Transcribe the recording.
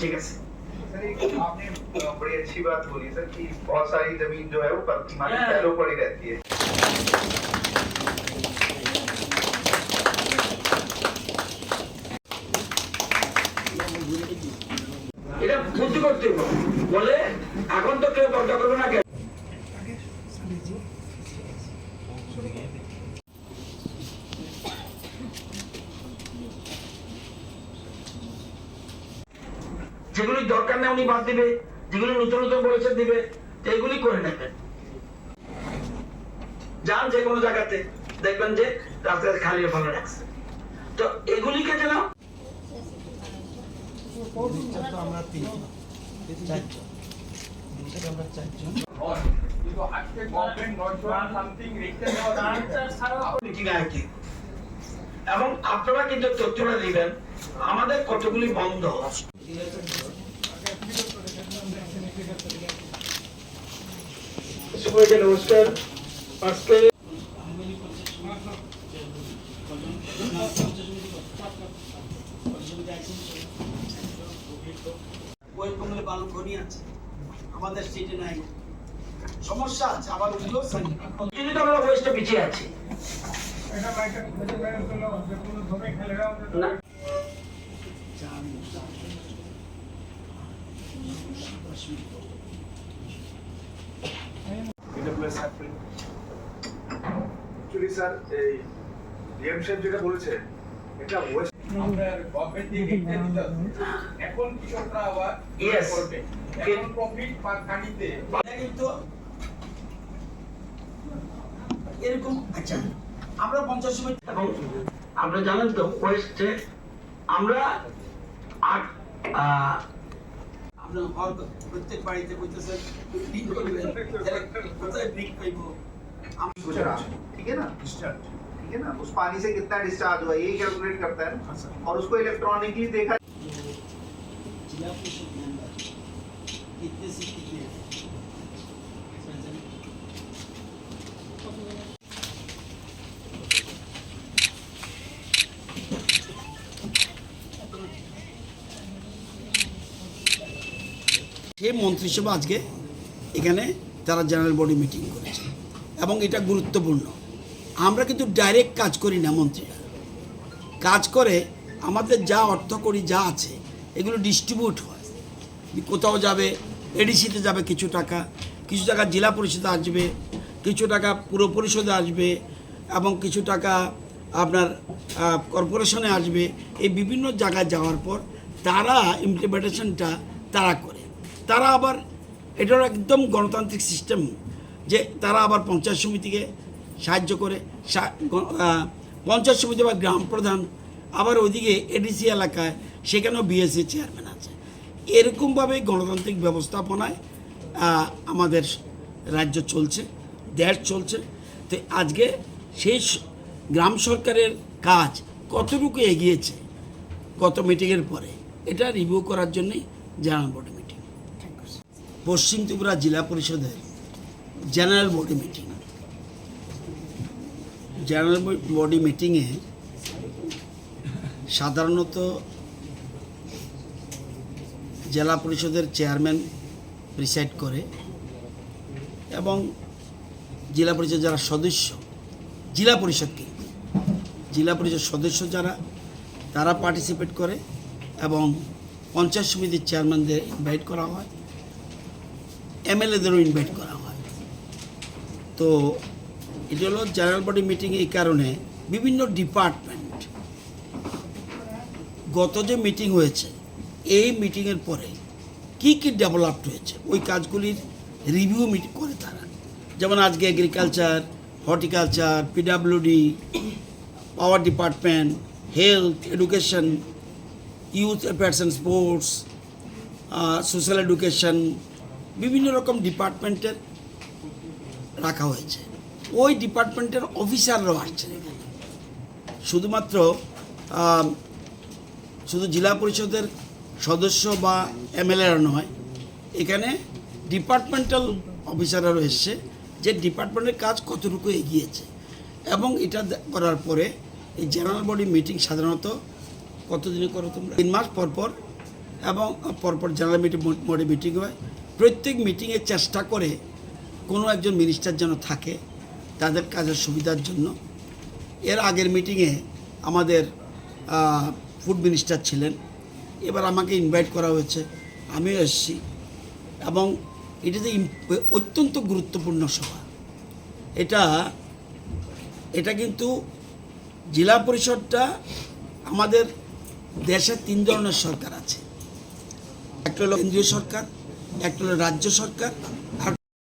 ঠিক আছে सर एक आपने अ, बड़ी अच्छी बात बोली सर कि बहुत सारी जमीन जो है वो पत्ती मानी पहलों पड़ी रहती है এটা বুদ্ধি করতে হবে। বলে এখন তো কেউ বন্ধ করবে না কেন যেগুলি দরকার নেই উনি বাদ দিবে, যেগুলি নতুন নতুন বলেছে দিবে এগুলি করে নেবেন যান যে কোনো জায়গাতে, দেখবেন যে রাস্তায় খালি ভালো রাখছে। তো এগুলিকে যেন এবং আপনারা কিন্তু তথ্যটা দিবেন, আমাদের কতগুলি বন্ধ। সবাইকে নমস্কার আজকে আছে। আমাদের স্টেটে নাই। সমস্যা আছে আবার ওগুলো আমরা ওয়েস্টে পিছিয়ে আছি। না। অ্যাকচুয়ালি স্যার এই ডিএম সাহেব যেটা বলেছে এটা ওয়েস্ট আপনার গভর্নমেন্ট দিয়ে রেখে দিতে এখন কৃষকরা আবার Yes. করবে। এখন প্রফিট বা কানিতে কিন্তু এরকম আচ্ছা আমরা পঞ্চাশ সময় আপনারা জানেন তো ওয়েস্টে আমরা আট আহ, আপনার হর প্রত্যেক বাড়িতে বলতেছে ঠিক করবেন তাহলে কোথায় ব্রিক পাইব गुजरात ठीक है ना ठीक है ना उस पानी से कितना डिस्चार्ज हुआ यही कैलकुलेट करता है ना और उसको इलेक्ट्रॉनिकली देखा जिला परिषद मेंबर कितने से कितने সেই মন্ত্রিসভা আজকে এখানে তারা জেনারেল বডি মিটিং করেছে। এবং এটা গুরুত্বপূর্ণ। আমরা কিন্তু ডাইরেক্ট কাজ করি না মন্ত্রীরা। কাজ করে, আমাদের যা অর্থ করি, যা আছে, এগুলো ডিস্ট্রিবিউট হয়। কোথাও যাবে এডিসিতে যাবে কিছু টাকা কিছু টাকা জেলা পরিষদে আসবে, কিছু টাকা পুর পরিষদে আসবে, এবং কিছু টাকা আপনার কর্পোরেশনে আসবে। এই বিভিন্ন জায়গায় যাওয়ার পর তারা ইমপ্লিমেন্টেশনটা তারা করে। তারা আবার, এটার একদম গণতান্ত্রিক সিস্টেম যে তারা আবার পঞ্চায়েত সমিতিকে সাহায্য করে পঞ্চায়েত সমিতি বা গ্রাম প্রধান আবার ওইদিকে এডিসি এলাকায়, সেখানেও বিএসসি চেয়ারম্যান আছে। এরকমভাবে গণতান্ত্রিক ব্যবস্থাপনায় আমাদের রাজ্য চলছে, দেশ চলছে। তো আজকে সেই গ্রাম সরকারের কাজ কতটুকু এগিয়েছে, গত মিটিংয়ের পরে, এটা রিভিউ করার জন্যই জেনারেল বডি মিটিং পশ্চিম ত্রিপুরা জেলা পরিষদের general body meeting. General body মিটিংয়ে সাধারণত জেলা পরিষদের চেয়ারম্যান প্রিসাইড করে এবং জেলা পরিষদ যারা সদস্য, জেলা পরিষদকে, জেলা পরিষদ সদস্য যারা, তারা পার্টিসিপেট করে এবং পঞ্চায়েত সমিতির চেয়ারম্যানদের ইনভাইট করা হয়। এমএলএদেরও ইনভাইট করা হয়। তো এটা হলো জেনারেল বডি মিটিং এই কারণে বিভিন্ন ডিপার্টমেন্ট গত যে মিটিং হয়েছে, এই মিটিংয়ের পরে কি কি ডেভেলপড হয়েছে, ওই কাজগুলির রিভিউ মিটিং করে তারা। যেমন আজকে agriculture horticulture PWD power department health education youth affairs and sports social education বিভিন্ন রকম ডিপার্টমেন্টের রাখা হয়েছে। ওই ডিপার্টমেন্টের অফিসাররাও আসছেন এখানে। শুধুমাত্র শুধু জেলা পরিষদের সদস্য বা এমএলএরা নয়, এখানে ডিপার্টমেন্টাল অফিসাররাও এসছে যে ডিপার্টমেন্টের কাজ কতটুকু এগিয়েছে এবং এটা করার পরে এই জেনারেল বডি মিটিং সাধারণত কতদিনে করো তোমরা? তিন মাস পর পর এবং পরপর জেনারেল মিটিং, বডি মিটিং হয়। প্রত্যেক মিটিংয়ে চেষ্টা করে কোনো একজন মিনিস্টার যেন থাকে তাদের কাজের সুবিধার জন্য। এর আগের মিটিংয়ে আমাদের ফুড মিনিস্টার ছিলেন। এবার আমাকে ইনভাইট করা হয়েছে। আমিও এসেছি। এবং এটাতে ইম- অত্যন্ত গুরুত্বপূর্ণ সভা। এটা এটা কিন্তু জেলা পরিষদটা আমাদের দেশে তিন ধরনের সরকার আছে। একটা হলো কেন্দ্রীয় সরকার একটা হলো রাজ্য সরকার আর